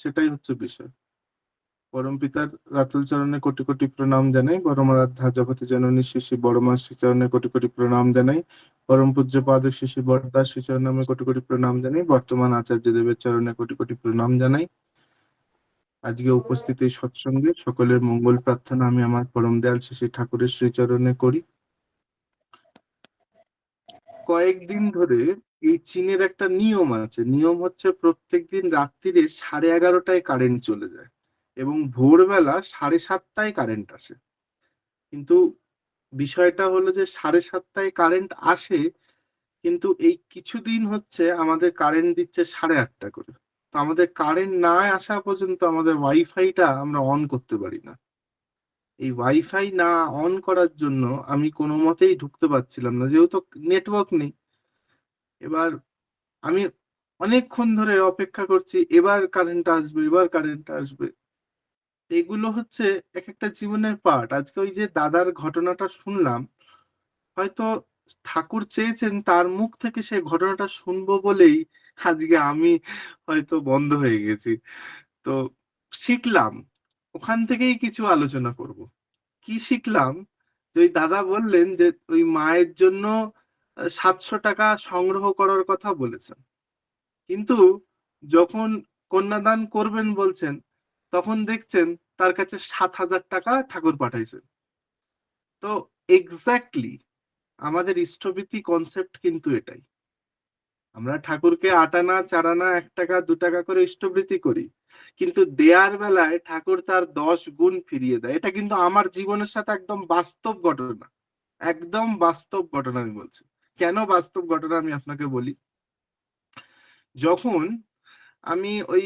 সেটাই হচ্ছে বিষয়। পরম পিতার রাতুল চরণে কোটি কোটি প্রণাম জানাই পরম বড়মারাধ্যা জগতে জননী শিশি বড়মা শ্রীচরণে কোটি কোটি প্রণাম জানাই, পরম পূজ্য পাদ শিশি বড়দাস শ্রীচরণ নামে কোটি কোটি প্রণাম জানাই, বর্তমান আচার্য দেবের চরণে কোটি কোটি প্রণাম জানাই। আজকে উপস্থিত এই সৎসঙ্গে সকলের মঙ্গল প্রার্থনা আমি আমার পরম দয়াল শিশি ঠাকুরের শ্রীচরণে করি। কয়েকদিন ধরে এই চীনের একটা নিয়ম আছে। নিয়ম হচ্ছে প্রত্যেক দিন রাত্রিরে সাড়ে এগারোটায় কারেন্ট চলে যায় এবং ভোরবেলা সাড়ে সাতটায় কারেন্ট আসে। কিন্তু বিষয়টা হলো যে সাড়ে সাতটায় কারেন্ট আসে, কিন্তু এই কিছুদিন হচ্ছে আমাদের কারেন্ট দিচ্ছে সাড়ে আটটা করে। তো আমাদের কারেন্ট না আসা পর্যন্ত আমাদের ওয়াইফাইটা আমরা অন করতে পারি না। এই ওয়াইফাই না অন করার জন্য আমি কোনো মতেই ঢুকতে পারছিলাম না, যেহেতু নেটওয়ার্ক নেই। এবার আমি অনেকক্ষণ ধরে অপেক্ষা করছি, এবার কারেন্ট আসবে, এবার কারেন্ট আসবে। এগুলো হচ্ছে এক একটা জীবনের পার্ট আজকে ওই যে দাদার ঘটনাটা শুনলাম, হয়তো ঠাকুর চেয়েছেন তার মুখ থেকে সে ঘটনাটা শুনব বলেই আজকে আমি হয়তো বন্ধ হয়ে গেছি। তো শিখলাম, ওখান থেকেই কিছু আলোচনা করব। কি শিখলাম? যে ওই দাদা বললেন যে ওই মায়ের জন্য সাতশো টাকা সংগ্রহ করার কথা বলেছেন। কিন্তু যখন কন্যাদান করবেন বলছেন, তখন দেখছেন তার কাছে সাত হাজার টাকা ঠাকুর পাঠাইছেন। তো এক্স্যাক্টলি আমাদের ইষ্টবৃত্তি কনসেপ্ট কিন্তু এটাই। আমরা ঠাকুরকে আটানা, চারানা, এক টাকা, দু টাকা করে ইষ্টবৃত্তি করি, কিন্তু দেয়ার বেলায় ঠাকুর তার দশ গুণ ফিরিয়ে দেয়। এটা কিন্তু আমার জীবনের সাথে একদম বাস্তব ঘটনা। একদম বাস্তব ঘটনা আমি বলছি। কেন বাস্তব ঘটনা আমি আপনাকে বলি? যখন আমি ওই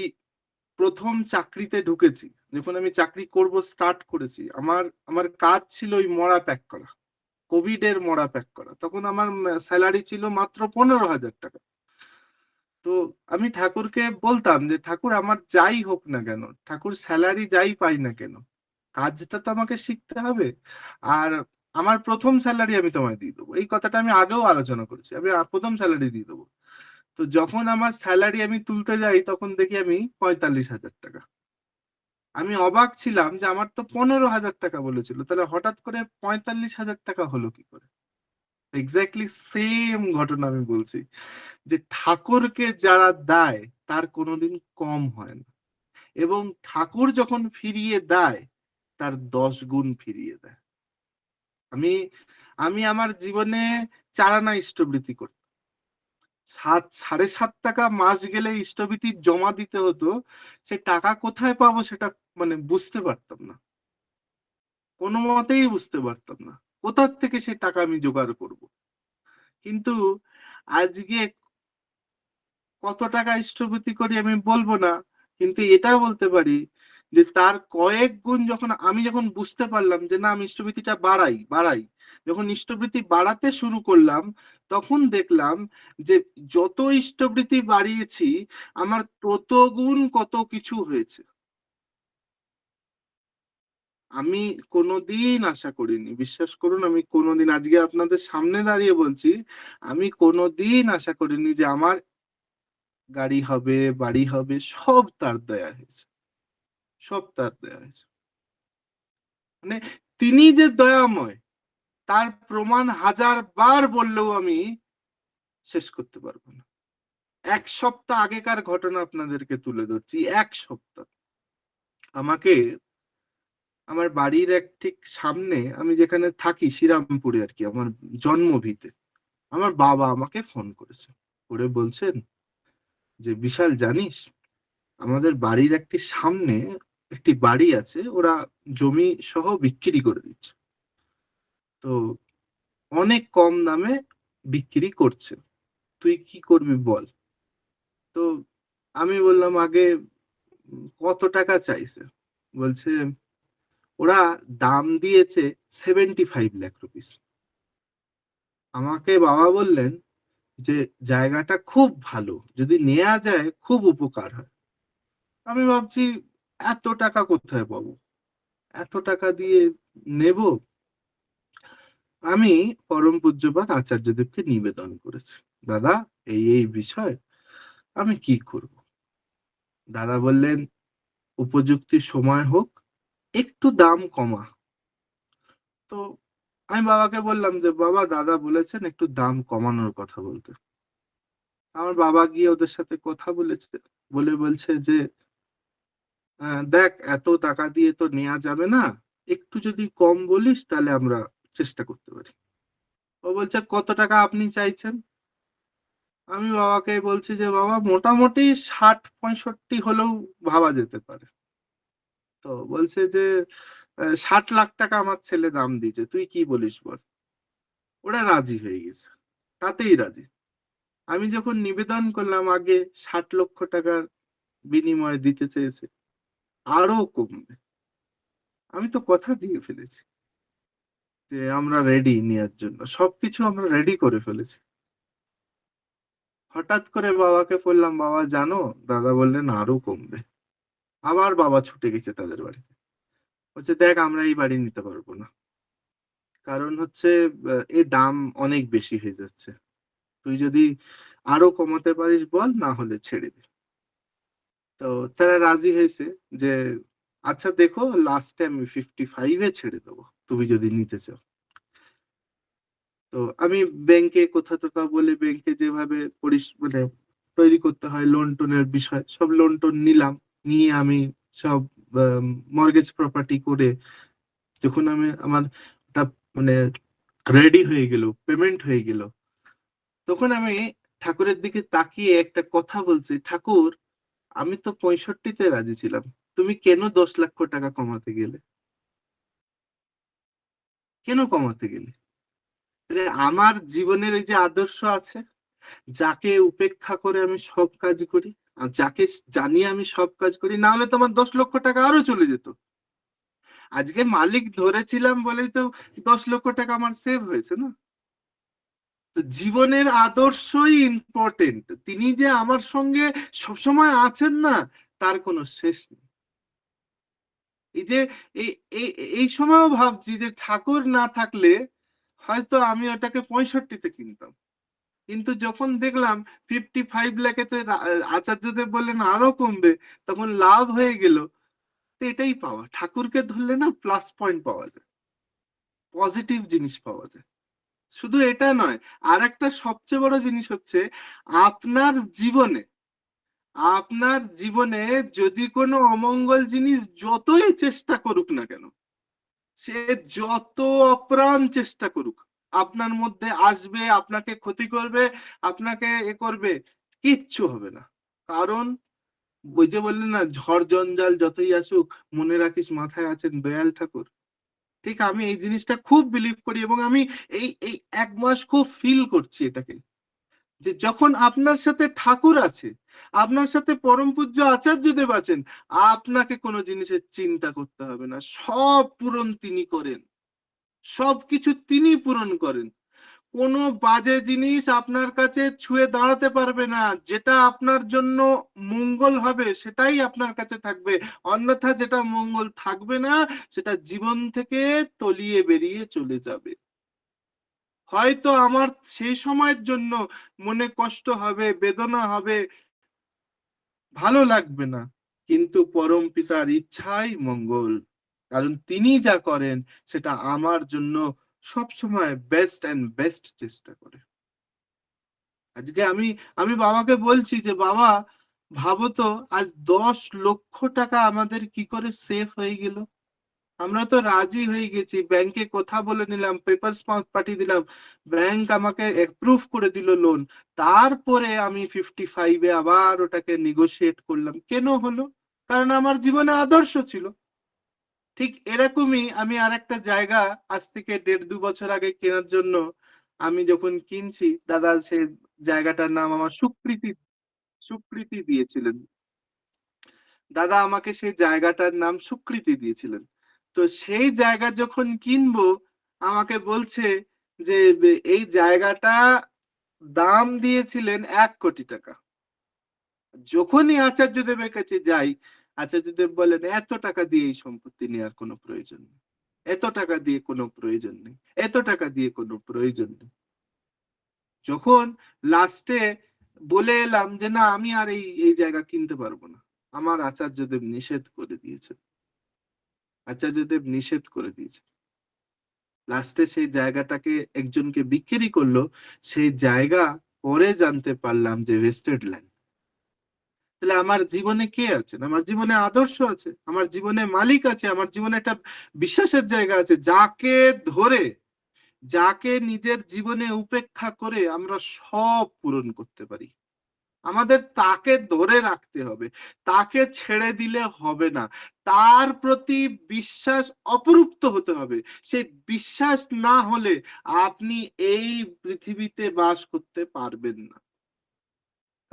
প্রথম চাকরিতে ঢুকেছি, যখন আমি চাকরি করব স্টার্ট করেছি, আমার আমার কাজ ছিল ওই মরা প্যাক করা কোভিড এর মরা প্যাক করা। তখন আমার স্যালারি ছিল মাত্র পনেরো হাজার টাকা। তো আমি ঠাকুরকে বলতাম যে, ঠাকুর, আমার যাই হোক না কেন, ঠাকুর স্যালারি যাই পাই না কেন, কাজটা তো আমাকে শিখতে হবে। আর আমার প্রথম স্যালারি আমি তোমায় দিয়ে দেবো। এই কথাটা আমি আগেও আলোচনা করেছি। আমি প্রথম স্যালারি দিয়ে দেবো। তো যখন আমার স্যালারি আমি তুলতে যাই, তখন দেখি আমি পঁয়তাল্লিশ হাজার টাকা। আমি অবাক ছিলাম যে আমার তো পনেরো হাজার টাকা বলেছিল। তাহলে হঠাৎ করে পঁয়তাল্লিশ হাজার টাকা হলো কি করে? এক্স্যাক্টলি সেম ঘটনা আমি বলছি যে ঠাকুরকে যারা দেয়, তার কোনোদিন কম হয় না। এবং ঠাকুর যখন ফিরিয়ে দেয়, তার দশ গুণ ফিরিয়ে দেয়। আমি আমি আমার জীবনে চারানা ইষ্টবৃত্তি করতাম। সাত, সাড়ে সাত টাকা মাস গেলে ইষ্টবৃত্তি জমা দিতে হতো, সে টাকা কোথায় পাবো সেটা মানে বুঝতে পারতাম না। কোনো মতেই বুঝতে পারতাম না, কোথার থেকে সে টাকা আমি জোগাড় করব? কিন্তু আজকে কত টাকা ইষ্টবৃত্তি করি আমি বলব না, কিন্তু এটা বলতে পারি যে তার কয়েক গুণ যখন আমি যখন বুঝতে পারলাম যে না, আমি ইষ্টবৃত্তিটা বাড়াই বাড়াই, যখন ইষ্টবৃত্তি বাড়াতে শুরু করলাম, তখন দেখলাম যে যত ইষ্টবৃত্তি বাড়িয়েছি, আমার তত গুণ কত কিছু হয়েছে। আমি কোনোদিন আশা করিনি, বিশ্বাস করুন, আমি কোনোদিন, আজকে আপনাদের সামনে দাঁড়িয়ে বলছি, আমি কোনোদিন আশা করিনি যে আমার গাড়ি হবে, বাড়ি হবে, সব তার দয়া হয়েছে। সব তার দয়া হয়েছে। মানে তিনি যে দয়াময়, তার প্রমাণ হাজার বার বললেও আমি শেষ করতে পারব না। এক সপ্তাহ আগেকার ঘটনা আপনাদেরকে তুলে ধরছি, এক সপ্তাহ। আমাকে, আমার বাড়ির এক ঠিক সামনে আমি যেখানে থাকি, শ্রীরামপুরে আর কি, আমার জন্মভিতে, আমার বাবা আমাকে ফোন করেছে। করে বলছেন যে, বিশাল জানিস, আমাদের বাড়ির একটি সামনে একটি বাড়ি আছে, ওরা জমি সহ বিক্রি করে দিচ্ছে। তো অনেক কম দামে বিক্রি করছে। তুই কি করবি বল? তো আমি বললাম, আগে কত টাকা চাইছে? বলছে, ওরা দাম দিয়েছে সেভেন্টি ফাইভ লাখ রুপিস আমাকে বাবা বললেন যে, জায়গাটা খুব ভালো। যদি নেওয়া যায়, খুব উপকার হয়। আমি ভাবছি এত টাকা কোথায় পাবো? এত টাকা দিয়ে নেব? আমি পরম পূজ্যপাত আচার্যদেবকে নিবেদন করেছি। দাদা, এই এই বিষয় আমি কি করব? দাদা বললেন, উপযুক্ত সময় হোক, একটু দাম কমা। তো আমি বাবাকে বললাম যে, বাবা, দাদা বলেছেন একটু দাম কমানোর কথা বলতে। আমার বাবা গিয়ে ওদের সাথে কথা বলেছে, বলে বলছে যে দেখ, এত টাকা দিয়ে তো নেওয়া যাবে না। একটু যদি কম বলিস, তাহলে আমরা চেষ্টা করতে পারি। ও বলছে, কত টাকা আপনি চাইছেন? আমি বাবাকে বলছি যে, বাবা, মোটামুটি ষাট, পঁয়ষট্টি হলেও ভাবা যেতে পারে। তো বলছে যে ষাট লাখ টাকা আমার ছেলে দাম দিয়েছে, তুই কি বলিস বল? ওরা রাজি হয়ে গেছে, তাতেই রাজি। আমি যখন নিবেদন করলাম, আগে ষাট লক্ষ টাকার বিনিময়ে দিতে চেয়েছে আরও কমবে। আমি তো কথা দিয়ে ফেলেছি যে আমরা রেডি নেওয়ার জন্য। সবকিছু আমরা রেডি করে ফেলেছি। হঠাৎ করে বাবাকে বললাম, বাবা, জানো, দাদা বললেন আরও কমবে। আবার বাবা ছুটে গেছে তাদের বাড়িতে। বলছে, দেখ, আমরা এই বাড়ি নিতে পারব না। কারণ হচ্ছে এর দাম অনেক বেশি হয়ে যাচ্ছে। তুই যদি আরও কমাতে পারিস, বল, না হলে ছেড়ে দে। তো তারা রাজি হয়েছে যে আচ্ছা দেখো লাস্টে আমি ফিফটি ফাইভে ছেড়ে দেবো, তুমি যদি নিতে চাও। তো আমি ব্যাংকে কোথা টোথা বলে ব্যাংকে যেভাবে মানে তৈরি করতে হয় লোন টোনের বিষয়, সব লোন টোন নিলাম, নিয়ে আমি সব মর্গেজ প্রপার্টি করে যখন আমি আমার মানে রেডি হয়ে গেল পেমেন্ট হয়ে গেল, তখন আমি ঠাকুরের দিকে তাকিয়ে একটা কথা বলছি, ঠাকুর আমি তো পঁয়ষট্টিতে রাজি ছিলাম। তুমি কেন দশ লক্ষ টাকা কমাতে গেলে? কেন কমাতে গেলে? আমার জীবনের এই যে আদর্শ আছে, যাকে উপেক্ষা করে আমি সব কাজ করি, আর যাকে জানিয়ে আমি সব কাজ করি, না হলে তোমার দশ লক্ষ টাকা আরও চলে যেত। আজকে মালিক ধরেছিলাম বলেই তো দশ লক্ষ টাকা আমার সেভ হয়েছে না? জীবনের আদর্শই ইম্পর্টেন্ট তিনি যে আমার সঙ্গে সবসময় আছেন না, তার কোনো শেষ নেই। এই যে, এই সময়ও ভাবছি যে ঠাকুর না থাকলে হয়তো আমি ওটাকে পঁয়ষট্টিতে কিনতাম। কিন্তু যখন দেখলাম ফিফটি ফাইভ ল্যাকেতে আচার্যদেব বললেন, আরও কমবে। তখন লাভ হয়ে গেল। তো এটাই পাওয়া। ঠাকুরকে ধরলে না প্লাস পয়েন্ট পাওয়া যায়। পজিটিভ জিনিস পাওয়া যায়। শুধু এটা নয় আর একটা সবচেয়ে বড় জিনিস হচ্ছে আপনার জীবনে আপনার জীবনে যদি কোনো অমঙ্গল জিনিস যতই চেষ্টা করুক না কেন, সে যত অপ্রাণ চেষ্টা করুক, আপনার মধ্যে আসবে, আপনাকে ক্ষতি করবে, আপনাকে এ করবে, কিচ্ছু হবে না। কারণ যে বললেন না, ঝড়, জঞ্জাল যতই আসুক, মনে রাখিস মাথায় আছেন দয়াল ঠাকুর। ঠিক আমি এই জিনিসটা খুব বিলিভ করি এবং আমি এই এই এক মাস খুব ফিল করছি এটাকে। যে যখন আপনার সাথে ঠাকুর আছে, আপনার সাথে পরম পূজ্য আচার্য দেব আছেন, আপনাকে কোনো জিনিসের চিন্তা করতে হবে না। সব পূরণ তিনি করেন। সবকিছু তিনি পূরণ করেন। কোনো বাজে জিনিস আপনার কাছে ছুঁয়ে দাঁড়াতে পারবে না। যেটা আপনার জন্য মঙ্গল হবে, সেটাই আপনার কাছে থাকবে। অন্যথা যেটা মঙ্গল থাকবে না, সেটা জীবন থেকে তলিয়ে বেরিয়ে চলে যাবে। হয়তো আমার সেই সময়ের জন্য মনে কষ্ট হবে, বেদনা হবে, ভালো লাগবে না। কিন্তু পরম পিতার ইচ্ছাই মঙ্গল। কারণ তিনি যা করেন, সেটা আমার জন্য সব সময় বেস্ট এন্ড বেস্ট চেষ্টা করে। আজকে আমি আমি বাবাকে বলছি যে, বাবা, ভাবো তো, আজ দশ লক্ষ টাকা আমাদের কি করে সেফ হয়ে গেল? আমরা তো রাজি হয়ে গেছি ব্যাংকে কথা বলে নিলাম পেপার পাঠিয়ে দিলাম ব্যাংক আমাকে অ্যাপ্রুভ করে দিল লোন তারপরে আমি ফিফটি ফাইভে আবার ওটাকে নেগোশিয়েট করলাম। কেন হলো? কারণ আমার জীবনে আদর্শ ছিল। ঠিক এরকমই আমি আর একটা জায়গা আজ থেকে দেড় দু বছর আগে কেনার জন্য আমি যখন কিনছি, দাদা সে জায়গাটার নাম আমার সুপ্রীতি সুপ্রীতি দিয়েছিলেন। দাদা আমাকে সেই জায়গাটার নাম সুকৃতি দিয়েছিলেন। তো সেই জায়গা যখন কিনবো, আমাকে বলছে যে, এই জায়গাটা দাম দিয়েছিলেন এক কোটি টাকা। যখনই আচার্যদেবের কাছে যাই আচার্যদেব বলেন এত টাকা দিয়ে এই সম্পত্তি নেওয়ার কোনো প্রয়োজন নেই। এত টাকা দিয়ে কোনো প্রয়োজন নেই। এত টাকা দিয়ে কোনো প্রয়োজন নেই। যখন লাস্টে বলে এলাম যে, না, আমি আর এই এই জায়গা কিনতে পারব না। আমার আচার্যদেব নিষেধ করে দিয়েছেন। আচার্যদেব নিষেধ করে দিয়েছেন। লাস্টে সেই জায়গাটাকে একজনকে বিক্রি করল। সেই জায়গা পরে জানতে পারলাম যে ওয়েস্টেড ল্যান্ড তাহলে আমার জীবনে কে আছেন? আমার জীবনে আদর্শ আছে? আমার জীবনে মালিক আছে? আমার জীবনে একটা বিশ্বাসের জায়গা আছে? যাকে ধরে, যাকে নিজের জীবনে উপেক্ষা করে আমরা সব পূরণ করতে পারি। আমাদের তাকে ধরে রাখতে হবে। তাকে ছেড়ে দিলে হবে না। তার প্রতি বিশ্বাস অপরুপ্ত হতে হবে। সেই বিশ্বাস না হলে আপনি এই পৃথিবীতে বাস করতে পারবেন না।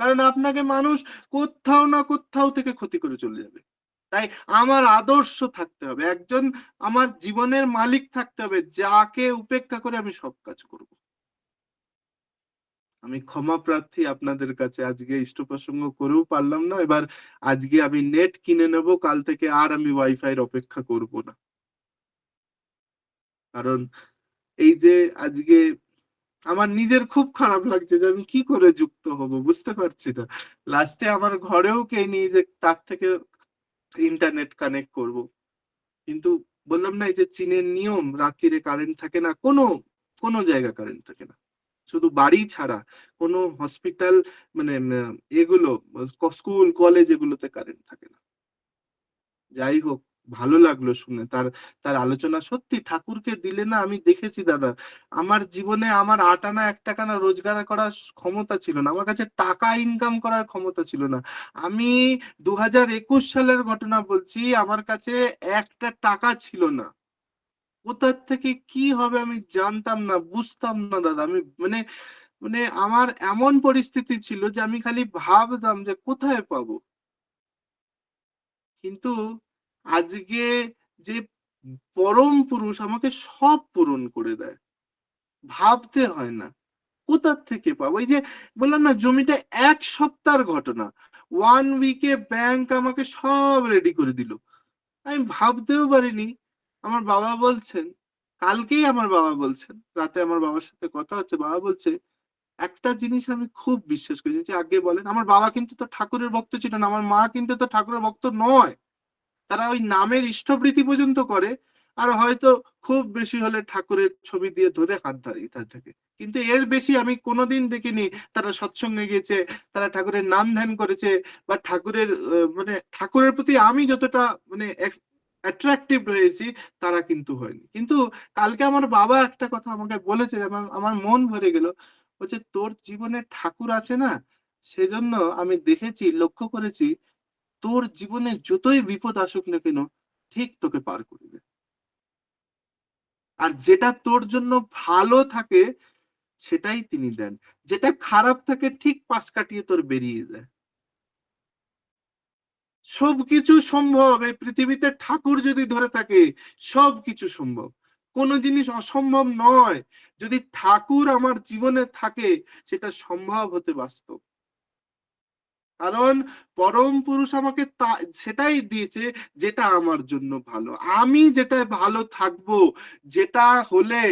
কারণ আপনাকে মানুষ কোথাও না কোথাও থেকে ক্ষতি করে চলে যাবে। তাই আমার আদর্শ থাকতে হবে, একজন আমার জীবনের মালিক থাকতে হবে, যাকে উপেক্ষা করে আমি সব কাজ করব। আমি ক্ষমা প্রার্থী আপনাদের কাছে আজকে ইষ্ট প্রসঙ্গ করেও পারলাম না, এবার আজকে আমি নেট কিনে নেব, কাল থেকে আর আমি ওয়াইফাই এর অপেক্ষা করব না। কারণ এই যে আজকে আমার নিজের খুব খারাপ লাগছে যে আমি কি করে যুক্ত হব, বুঝতে পারছি না। লাস্টে আমার ঘরেও কে নিয়ে যে তার থেকে ইন্টারনেট কানেক্ট করব। কিন্তু বললাম না, এই যে চীনের নিয়ম, রাত্রিরে কারেন্ট থাকে না, কোনো কোনো জায়গা কারেন্ট থাকে না। শুধু বাড়ি ছাড়া, কোনো হসপিটাল মানে এগুলো, স্কুল কলেজ এগুলোতে কারেন্ট থাকে না। যাই হোক ভালো লাগল শুনে। তার তার আলোচনা সত্যি ঠাকুরকে দিলে না আমি দেখেছি দাদা। আমার জীবনে আমার আট আনা এক টাকা না রোজগার করার ক্ষমতা ছিল না। আমার কাছে টাকা ইনকাম করার ক্ষমতা ছিল না। আমি দু সালের ঘটনা বলছি, আমার কাছে একটা টাকা ছিল না। কোথার থেকে কি হবে আমি জানতাম না, বুঝতাম না দাদা। আমি মানে মানে আমার এমন পরিস্থিতি ছিল যে আমি খালি ভাবতাম যে কোথায় পাবো। কিন্তু আজকে যে পরম পুরুষ আমাকে সব পূরণ করে দেয়। ভাবতে হয় না। কোথার থেকে পাবো? এই যে বললাম না, জমিটা এক সপ্তাহের ঘটনা। ওয়ান উইকে ব্যাংক আমাকে সব রেডি করে দিল। আমি ভাবতেও পারিনি। আমার বাবা বলছেন, কালকেই আমার বাবা বলছেন, রাতে আমার বাবার সাথে কথা হচ্ছে, বাবা বলছে, একটা জিনিস আমি খুব বিশ্বাস করি। যে আগে বলেন, আমার বাবা কিন্তু তো ঠাকুরের ভক্ত ছিল না, আমার মা কিন্তু তো ঠাকুরের ভক্ত নয়। তারা ওই নামের ইষ্টবৃত্তি পর্যন্ত করে আর হয়তো খুব বেশি হলে ঠাকুরের ছবি দিয়ে ধরে হাত দাঁড়িয়ে তার থেকে। কিন্তু এর বেশি আমি কোনোদিন দেখিনি তারা সৎসঙ্গে গিয়েছে, তারা ঠাকুরের নাম ধ্যান করেছে বা ঠাকুরের মানে ঠাকুরের প্রতি আমি যতটা মানে অ্যাট্রাকটিভ হয়েছি তারা কিন্তু হয়নি। কিন্তু কালকে আমার বাবা একটা কথা আমাকে বলেছে, আমার আমার মন ভরে গেল। বলছে, তোর জীবনে ঠাকুর আছে না? সেজন্য আমি দেখেছি, লক্ষ্য করেছি তোর জীবনে যতই বিপদ আসুক না কেন, ঠিক তোকে পার করে দেয় আর যেটা তোর জন্য ভালো থাকে, সেটাই তিনি দেন। যেটা খারাপ থাকে, ঠিক পাশ কাটিয়ে তোর বেরিয়ে যায়। সবকিছু সম্ভব, এই পৃথিবীতে ঠাকুর যদি ধরে থাকে, সবকিছু সম্ভব। কোন জিনিস অসম্ভব নয়। যদি ঠাকুর আমার জীবনে থাকে, সেটা সম্ভব হতে বাস্তব। কারণ পরম পুরুষ আমাকে সেটাই দিয়েছে যেটা আমার জন্য ভালো। আমি যেটা ভালো থাকব, যেটা হলে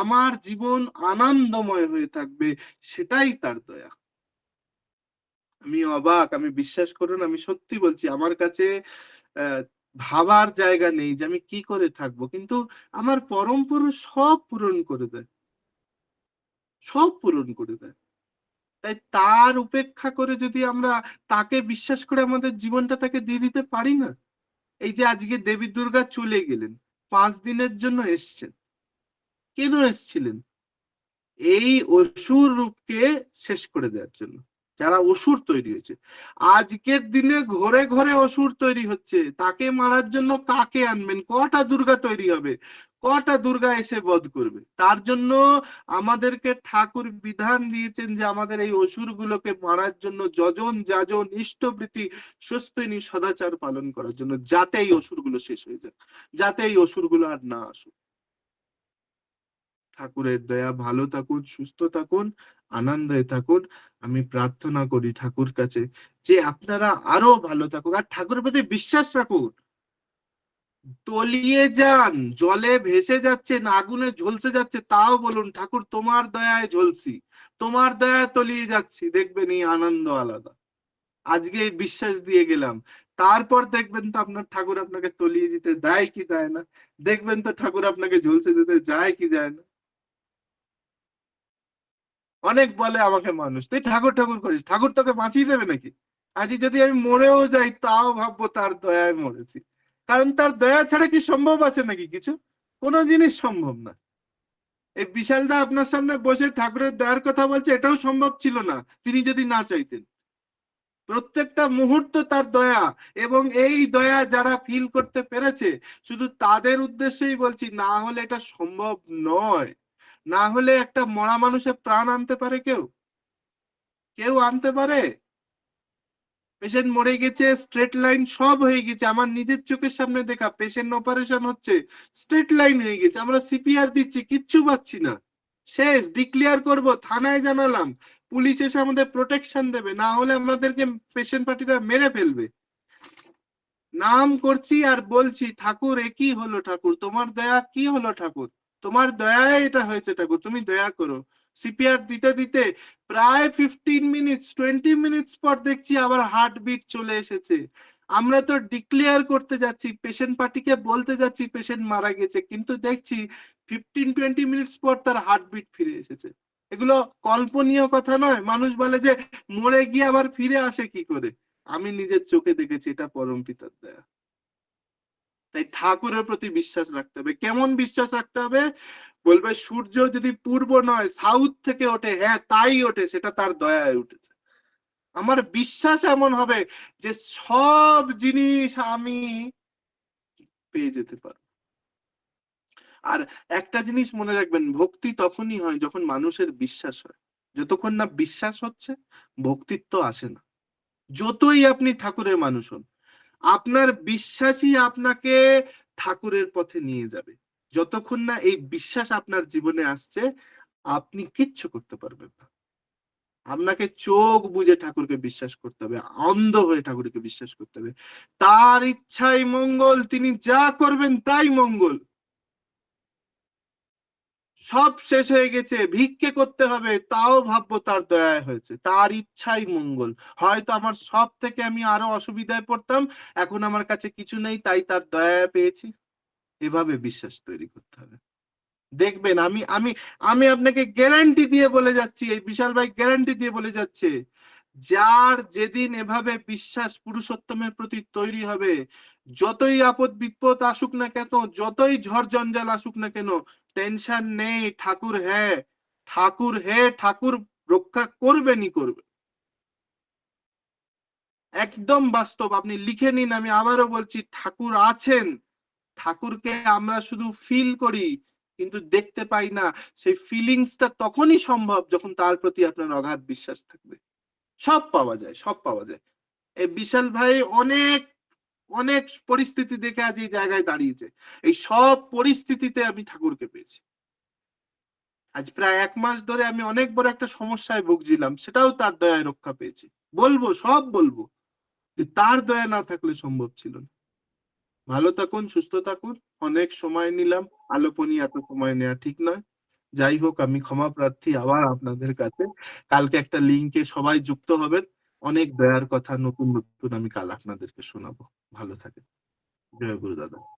আমার জীবন আনন্দময় হয়ে থাকবে, সেটাই তার দয়া। আমি অবাক, আমি বিশ্বাস করুন, আমি সত্যি বলছি, আমার কাছে ভাবার জায়গা নেই যে আমি কি করে থাকব। কিন্তু আমার পরম পুরুষ সব পূরণ করে দেয়। সব পূরণ করে দেয়। তাই তার উপেক্ষা করে যদি আমরা তাকে বিশ্বাস করে আমাদের জীবনটা তাকে দিয়ে দিতে পারি না? এই যে আজকে দেবী দুর্গা চলে গেলেন, পাঁচ দিনের জন্য এসছেন। কেন এসছিলেন? এই অসুর রূপকে শেষ করে দেওয়ার জন্য। যারা অসুর তৈরি হয়েছে। আজকের দিনে ঘরে ঘরে অসুর তৈরি হচ্ছে। তাকে মারার জন্য কাকে আনবেন? কটা দুর্গা তৈরি হবে? কটা দুর্গা এসে বধ করবে? তার জন্য আমাদেরকে ঠাকুর বিধান দিয়েছেন যে আমাদের এই অসুর গুলোকে মারার জন্য যজন যাজন ইষ্টবৃত্তি সুস্থিনী সদাচার পালন করার জন্য, যাতে এই অসুরগুলো শেষ হয়ে যায়, যাতে এই অসুরগুলো আর না আসুক। ঠাকুরের দয়া, ভালো থাকুন, সুস্থ থাকুন, আনন্দে থাকুন। আমি প্রার্থনা করি ঠাকুর কাছে যে আপনারা আরও ভালো থাকুক। আর ঠাকুরের প্রতি বিশ্বাস রাখুন। তলিয়ে যান, জলে ভেসে যাচ্ছেন আগুনে ঝলসে যাচ্ছে, তাও বলুন, ঠাকুর তোমার দয়ায় ঝলসি, তোমার দয়ায় তলিয়ে যাচ্ছি, দেখবেন এই আনন্দ আলাদা। আজকে বিশ্বাস দিয়ে গেলাম। তারপর দেখবেন তো আপনার ঠাকুর আপনাকে তলিয়ে দিতে দেয় কি দেয় না, দেখবেন তো ঠাকুর আপনাকে ঝলসে দিতে যায় কি যায় না। অনেক বলে আমাকে মানুষ, তুই ঠাকুর ঠাকুর করিস, ঠাকুর তোকে বাঁচিয়ে দেবে নাকি? আজই যদি আমি মরেও যাই, তাও ভাববো তার দয়ায় মরেছি। কারণ তার দয়া ছাড়া কি সম্ভব আছে নাকি কিছু? কোনো জিনিস সম্ভব না। এই বিশালদা আপনার সামনে বসে ঠাকুরের দয়ার কথা বলছে, এটাও সম্ভব ছিল না, তিনি যদি না চাইতেন। প্রত্যেকটা মুহূর্ত তার দয়া, এবং এই দয়া যারা ফিল করতে পেরেছে, শুধু তাদের উদ্দেশ্যেই বলছি, না হলে এটা সম্ভব নয়। না হলে একটা মরা মানুষের প্রাণ আনতে পারে কেউ? কেউ আনতে পারে? পেশেন্ট মরে গেছে স্ট্রেট লাইন সব হয়ে গেছে। আমার নিজের চোখের সামনে দেখা পেশেন্ট অপারেশন হচ্ছে স্ট্রেট লাইন হয়ে গেছে। আমরা সিপিআর দিচ্ছি, কিচ্ছু পাচ্ছি না। শেষ ডিক্লেয়ার করব, থানায় জানালাম। পুলিশ এসে আমাদের প্রোটেকশন দেবে, না হলে আমাদেরকে পেশেন্ট পার্টিরা মেরে ফেলবে। নাম করছি আর বলছি, ঠাকুর, এ কি হলো ঠাকুর? তোমার দয়া কি হলো ঠাকুর? তোমার দয়ায় এটা হয়েছে ঠাকুর, তুমি দয়া করো। সিপিআর দিতে দিতে প্রায় ফিফটিন মিনিটস টোয়েন্টি মিনিটস পর দেখছি আবার হার্টবিট চলে এসেছে। আমরা তো ডিক্লেয়ার করতে যাচ্ছি পেশেন্ট পার্টিকে বলতে যাচ্ছি পেশেন্ট মারা গেছে, কিন্তু দেখছি ফিফটিন টোয়েন্টি মিনিটস পর তার হার্টবিট ফিরে এসেছে। এগুলো কল্পনীয় কথা নয়, মানুষ বলে যে মরে গিয়ে আবার ফিরে আসে কি করে? আমি নিজের চোখে দেখেছি, এটা পরম পিতার দয়া। তাই ঠাকুরের প্রতি বিশ্বাস রাখতে হবে। কেমন বিশ্বাস রাখতে হবে? বলবে, সূর্য যদি পূর্ব নয়, সাউথ থেকে ওঠে। হ্যাঁ তাই ওঠে, সেটা তার দয়ায় উঠেছে। আমার বিশ্বাস এমন হবে যে সব জিনিস আমি পেয়ে যেতে পারব। আর একটা জিনিস মনে রাখবেন, ভক্তি তখনই হয় যখন মানুষের বিশ্বাস হয়। যতক্ষণ না বিশ্বাস হচ্ছে, ভক্তিত্ব আসে না। যতই আপনি ঠাকুরের মানুষ হন, আপনার বিশ্বাসই আপনাকে ঠাকুরের পথে নিয়ে যাবে। যতক্ষণ না এই বিশ্বাস আপনার জীবনে আসছে, আপনি কিচ্ছু করতে পারবেন না। আপনাকে চোখ বুঝে ঠাকুরকে বিশ্বাস করতে হবে, অন্ধ হয়ে ঠাকুরকে বিশ্বাস করতে হবে। তার ইচ্ছাই মঙ্গল, তিনি যা করবেন তাই মঙ্গল। সব শেষ হয়ে গেছে, ভিক্ষে করতে হবে, তাও ভাববো তার দয়ায় হয়েছে। তার ইচ্ছাই মঙ্গল। হয়তো আমার সব থেকে আমি আরও অসুবিধায় পড়তাম, এখন আমার কাছে কিছু নেই, তাই তার দয়া পেয়েছি। এভাবে বিশ্বাস তৈরি করতে হবে। দেখবেন আমি আমি আমি আপনাকে গ্যারান্টি দিয়ে বলে যাচ্ছি, এই বিশাল ভাই গ্যারান্টি দিয়ে বলে যাচ্ছে, যার যেদিন এভাবে বিশ্বাস পুরুষোত্তমের প্রতি তৈরি হবে, যতই আপদ বিপদ আসুক না কেন, যতই ঝড় জঞ্জাল আসুক না কেন টেনশন নেই, ঠাকুর হ্যাঁ ঠাকুর হে ঠাকুর রক্ষা করবেনই করবে। একদম বাস্তব, আপনি লিখে নিন, আমি আবারও বলছি, ঠাকুর আছেন ঠাকুরকে আমরা শুধু ফিল করি, কিন্তু দেখতে পাই না। সেই ফিলিংসটা তখনই সম্ভব যখন তার প্রতি আপনার অগাধ বিশ্বাস থাকবে। সব পাওয়া যায়, সব পাওয়া যায়। এই বিশাল ভাই অনেক অনেক পরিস্থিতি দেখে আজ এই জায়গায় দাঁড়িয়েছে। এই সব পরিস্থিতিতে আমি ঠাকুরকে পেয়েছি। আজ প্রায় এক মাস ধরে আমি অনেক বড় একটা সমস্যায় ভুগছিলাম, সেটাও তার দয়ায় রক্ষা পেয়েছি। বলব, সব বলব। যে তার দয়া না থাকলে সম্ভব ছিল না। ভালো থাকুন, সুস্থ থাকুন। অনেক সময় নিলাম আলোপনি এত সময় নেওয়া ঠিক নয়। যাই হোক, আমি ক্ষমা প্রার্থী আবার আপনাদের কাছে। কালকে একটা লিঙ্কে সবাই যুক্ত হবেন। অনেক দয়ার কথা নতুন নতুন আমি কাল আপনাদেরকে শোনাবো। ভালো থাকেন। জয় গুরু দাদা